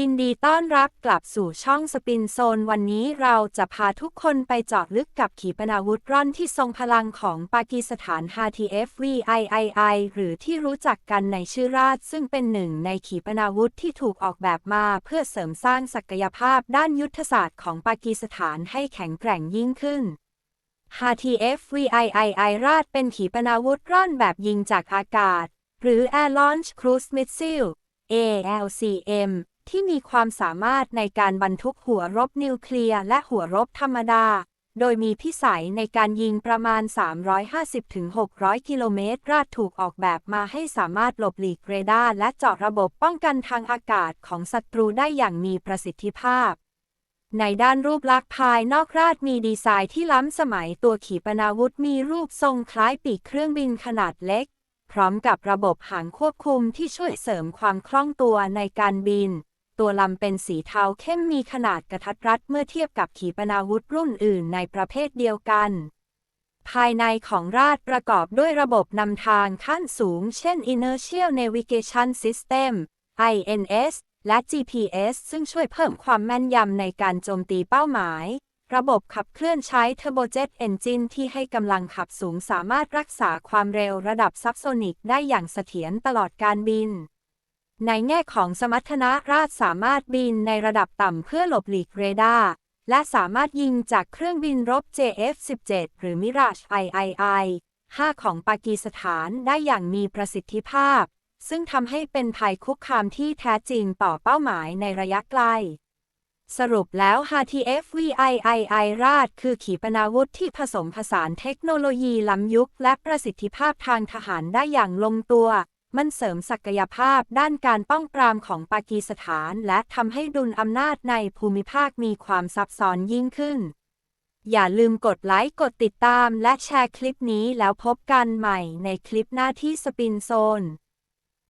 ยินดีต้อนรับกลับสู่ช่องสปินโซน วันนี้เราจะพาทุกคนไปเจาะลึกกับขีปนาวุธร่อนที่ทรงพลังของปากีสถาน HTFVIII หรือที่รู้จักกันในชื่อราช ซึ่งเป็นหนึ่งในขีปนาวุธที่ถูกออกแบบมาเพื่อเสริมสร้างศักยภาพด้านยุทธศาสตร์ของปากีสถานให้แข็งแกร่งยิ่งขึ้น HTFVIII ราชเป็นขีปนาวุธร่อนแบบยิงจากอากาศ หรือ Air Launch Cruise Missile ALCM ที่มีความสามารถในการบรรทุกหัวรบนิวเคลียร์และหัวรบธรรมดา โดยมีพิสัยในการยิงประมาณ 350-600 กิโลเมตรราดถูกออกแบบมาให้สามารถหลบหลีกเรดาร์และเจาะระบบป้องกันทางอากาศของศัตรูได้อย่างมีประสิทธิภาพ ในด้านรูปลักษณ์ภายนอกราดมีดีไซน์ที่ล้ำสมัยตัวขีปนาวุธมีรูปทรงคล้ายปีกเครื่องบินขนาดเล็ก พร้อมกับระบบหางควบคุมที่ช่วยเสริมความคล่องตัวในการบิน ตัวลำเป็นสีเทาเข้มมีขนาดกระทัดรัดเมื่อเทียบกับขีปนาวุธรุ่นอื่นในประเภทเดียวกัน ภายในของราดประกอบด้วยระบบนำทางขั้นสูง เช่น Inertial Navigation System INS และ GPS ซึ่งช่วยเพิ่มความแม่นยำในการโจมตีเป้าหมาย ระบบขับเคลื่อนใช้ Turbojet Engine ที่ให้กำลังขับสูงสามารถรักษาความเร็วระดับซับโซนิกได้อย่างเสถียรตลอดการบิน ในแง่ของสมรรถนะราดสามารถบินในระดับต่ำเพื่อหลบหลีกเรดาร์ และสามารถยิงจากเครื่องบินรบ JF-17 หรือ Mirage III 5 ของปากีสถานได้อย่างมีประสิทธิภาพ ซึ่งทำให้เป็นภัยคุกคามที่แท้จริงต่อเป้าหมายในระยะไกล สรุปแล้ว HTFVIII ราดคือขีปนาวุธที่ผสมผสานเทคโนโลยีล้ำยุคและประสิทธิภาพทางทหารได้อย่างลงตัว มันเสริมศักยภาพด้านการป้องปรามของปากีสถานและทำให้ดุลอำนาจในภูมิภาคมีความซับซ้อนยิ่งขึ้น อย่าลืมกดไลค์ กดติดตามและแชร์คลิปนี้แล้วพบกันใหม่ในคลิปหน้าที่สปินโซน